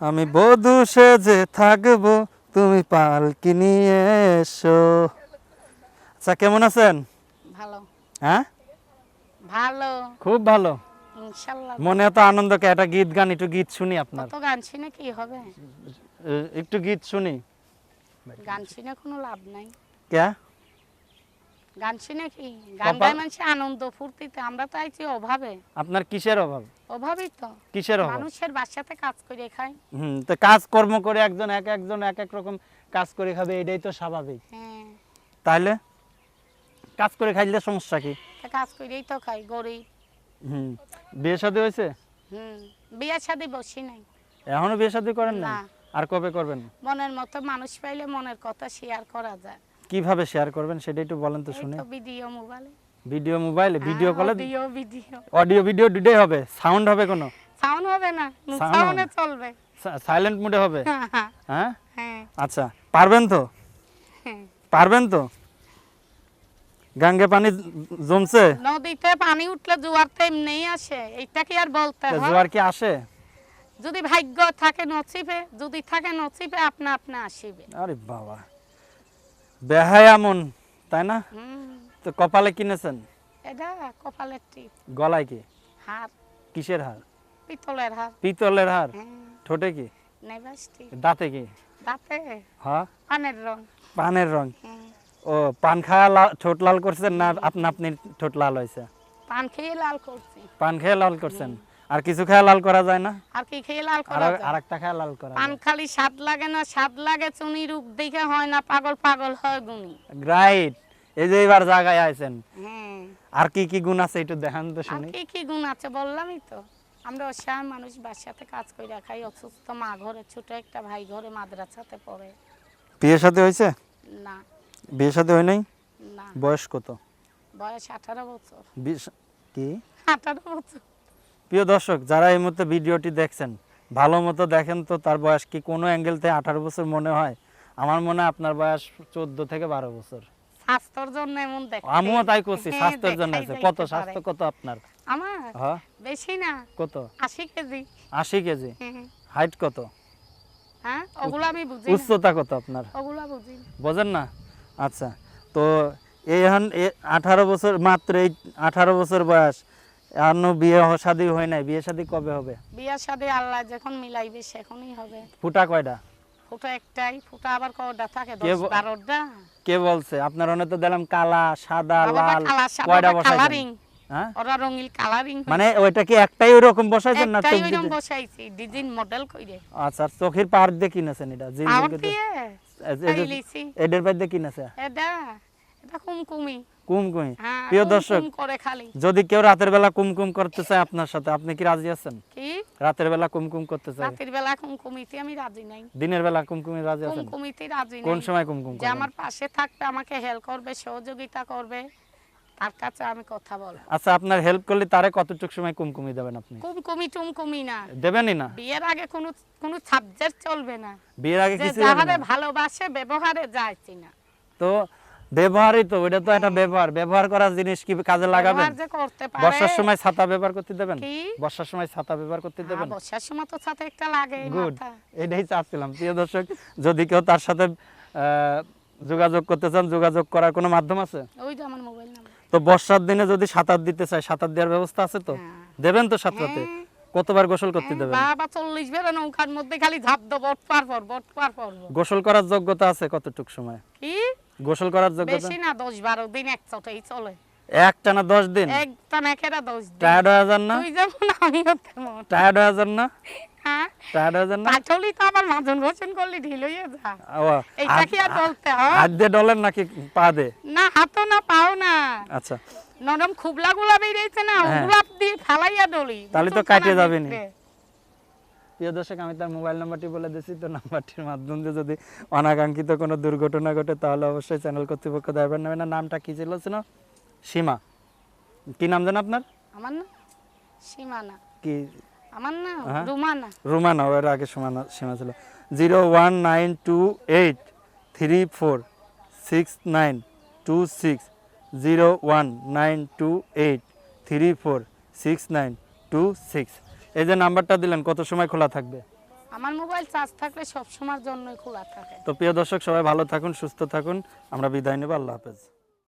আমি বধূ সেজে থাকব তুমি পালকি নিয়ে এসো। আচ্ছা কেমন আছেন? ভালো। হ্যাঁ? ভালো। খুব ভালো। ইনশাল্লাহ। মনে এত আনন্দকে একটা গীত গান একটু গীত শুনি আপনার। কত গান শুনে কি হবে? একটু গীত শুনি। গান শুনে কোনো লাভ নাই। কে? গান শুনে কি? গান গায় মানুষের আনন্দ ফুর্তিতে। আমরা তো আইছি অভাবে। আপনার কিসের অভাব? অভাবই তো। কিসের অভাব? মানুষের বাসাতে কাজ করে খায়। হুম তো কাজ কর্ম করে একজন এক একজন এক এক রকম কাজ করে খাবে এটাই তো স্বাভাবিক। হ্যাঁ। তাইলে? কাজ করে খাইলে সমস্যা কি? কাজ করেই তো খাই গরিব। হুম বিয়ে শাদী হয়েছে? হুম বিয়ে শাদি বসি নাই। এখনও বিয়ে শাদী করেন না। আর কবে করবেন? মনের মতো মানুষ পাইলে মনের কথা শেয়ার করা যায়। কীভাবে শেয়ার করবেন সেটা একটু বলেন তো শুনি। ভিডিও মোবাইলে ভিডিও মোবাইলে ভিডিও কলে ভিডিও ভিডিও অডিও ভিডিও দুটোই হবে সাউন্ড হবে কোনো? সাউন্ড হবে না সাউন্ডে চলবে। সাইলেন্ট মোডে হবে? হ্যাঁ? হ্যাঁ। আচ্ছা পারবেন তো? হ্যাঁ। পারবেন তো? গাঙ্গে পানি জমছে? নদীতে পানি উঠলে জোয়ার তো এমনিই আসে এইটা কি আর বলতে হয়? জোয়ার কি আসে? যদি ভাগ্য থাকে নসিবে যদি থাকে নসিবে আপনা আপনা আসিবে। আরে বাবা। বেহায়া মন তাই না? তো কপালে কিনেছেন এটা কপালের টিপ। গলায় কি? হার কিসের হার? পিতলের হার। পিতলের হার? হ্যাঁ। ঠোঁটে কি? দাঁতে কি? দাঁতে। হ্যাঁ? পানের রং। পানের রং। হ্যাঁ। ও পান খাওয়া ঠোঁট লাল করছেন না আপনা আপনি ঠোঁট লাল হয়েছে পান খেয়ে লাল করছি। পান খেয়ে লাল করছেন? আর কিছু খেয়ে লাল করা যায় না? আর কি খেয়ে লাল করা যায়? আর একটা খেয়ে লাল করা পান খালি স্বাদ লাগে না স্বাদ লাগে চুনি রূপ দেখে হয় না পাগল পাগল হয় গুনি রাইট এই যে এবার জায়গায় আইছেন। আর কি কি গুণ আছে একটু দেখান তো আর শুনি। কি কি গুণ আছে বললামই তো। আমরা অসহায় মানুষ বাসাতে কাজ করে খাই অসুস্থ মা ঘরে ছোট একটা ভাই ঘরে মাদ্রাসাতে পড়ে। বিয়ে সাথে হয়েছে? না। বিয়ে সাথে হয় নাই? না। বয়স কত? বয়স আঠারো বছর। বিশ কি? আঠারো বছর। প্রিয় দর্শক যারা এই মুহূর্তে ভিডিওটি দেখছেন ভালো মতো দেখেন তো তার বয়স কি কোনো অ্যাঙ্গেল থেকে আঠারো বছর মনে হয়? আমার মনে হয় আপনার বয়স চোদ্দ থেকে বারো বছর। স্বাস্থ্যর জন্য এমন দেখ আমিও তাই করছি স্বাস্থ্যের জন্য কত? স্বাস্থ্য কত আপনার? আমার? হ্যাঁ। বেশি না। কত? আশি কেজি। আশি কেজি? হ্যাঁ, হাইট কত? হ্যাঁ ওগুলো আমি বুঝি উচ্চতা কত আপনার? ওগুলা বুঝি না। বোঝেন না? আচ্ছা তো এই এখন আঠারো বছর মাত্র এই আঠারো বছর বয়স এখনও বিয়ে শাদী হয় নাই। বিয়ে শাদী কবে হবে? বিয়ার সাথে আল্লাহ যখন মিলাইবে সেখনই হবে। ফুটা কয়টা ফুটা একটাই ফুটা আবার কয়টা থাকে? কে দশ ব- বারোটা কে বলছে? আপনার অনে তো দিলাম কালা সাদা লাল। কয়টা হ্যাঁ? ওরা রঙিল কালারিং মানে ওইটা কি একটাই ওরকম বসাইছেন না একটাই দিতে? বসাইছি ডিজাইন মডেল কইরে। আচ্ছা চোখের পার দিয়ে কিনেছেন এটা? জি এদের পার দিয়ে কিনেছে? এটা কুমকুমি। হ্যাঁ প্রিয় দর্শক কুমকুম করে খালি। যদি কেউ রাতের বেলা কুমকুম করতে চায় আপনার সাথে আপনি কি রাজি আছেন? রাতের বেলা কুমকুম করতে চায়। রাতের বেলা কুমকুমিতে আমি রাজি নাই। দিনের বেলা কুমকুমি রাজি আছেন? কুমকুমিতে রাজি কোন সময় কুমকুম যে আমার পাশে থাকবে আমাকে হেল্প করবে সহযোগিতা করবে তার কাছে আমি কথা বলব। আচ্ছা আপনার হেল্প করলে তারে কতটুকু সময় কুমকুমি দেবেন আপনি? কুমকুমি টুমকুমি না। দেবেনই না? বিয়ের আগে কোনো কোনো সাবজেক্ট চলবে না। বিয়ের আগে কিছু যাহারে ভালোবাসে ব্যবহারে যাইছি না তো ব্যবহারই তো ওটা তো একটা ব্যবহার। ব্যবহার করার জিনিস কি কাজে লাগাবেন? পারে। বর্ষার সময় ছাতা ব্যবহার করতে দেবেন? বর্ষার সময় ছাতা ব্যবহার করতে হ্যাঁ, দেবেন? বর্ষার সময় তো সাথে একটা লাগে গুড এটাই চাচ্ছিলাম। প্রিয় দর্শক যদি কেউ তার সাথে যোগাযোগ করতে চান যোগাযোগ করার কোনো মাধ্যম আছে? ওই যে আমার মোবাইল নাম্বার। তো বর্ষার দিনে যদি সাঁতার দিতে চায় সাঁতার দেওয়ার ব্যবস্থা আছে তো? হ্যাঁ। দেবেন তো সাঁতরাতে? কতবার গোসল করতে দেবেন? বাবা চল্লিশ বেরো নৌকার মধ্যে খালি ঝাঁপ দেবো বট পার পর বট পার পর। গোসল করার যোগ্যতা আছে কতটুক সময়? কি? গোসল করার যোগ্যতা? বেশি না দশ বারো দিন এক চটেই চলে। একটানা দশ দিন? একটা নেখেরা দশ দিন। টায়ার্ড হয়ে যান না? তুই যেমন আমিও তেমন। টায়ার্ড হয়ে যান না? হ্যাঁ? টায়ার্ড হয়ে যান না? তো আবার মাজন ঘোষণ করলে ঢিল হয়ে যা। ও, এইটা কি আর বলতে হয়? হাত দিয়ে ডলেন নাকি পা দে না হাতও না পাও না। আচ্ছা। নরম খুবলা গুলা বেরিয়েছে না হ্যাঁ। ওগুলা দিয়ে ফালাইয়া ডলি। তাহলে তো কাটে যাবে নি। প্রিয় দর্শক আমি তার মোবাইল নাম্বারটি বলে দিচ্ছি তো নাম্বারটির মাধ্যম দিয়ে যদি অনাকাঙ্ক্ষিত কোনো দুর্ঘটনা ঘটে তাহলে অবশ্যই চ্যানেল কর্তৃপক্ষ দায়বার নেবে না। নামটা কী ছিল? ছিল সীমা। কি নাম জানেন আপনার? আমার না। সীমানা। কি? আমার না হ্যাঁ। রুমানা। রুমানা ওর আগে সীমানা সীমা ছিল। Zero one nine two eight three four six nine two six zero one nine two eight three four six nine two six. এই যে নাম্বারটা দিলেন কত সময় খোলা থাকবে? আমার মোবাইল চার্জ থাকলে সব সময়ের জন্যই খোলা থাকে। তো প্রিয় দর্শক সবাই ভালো থাকুন সুস্থ থাকুন। আমরা বিদায় নেব আল্লাহ হাফেজ।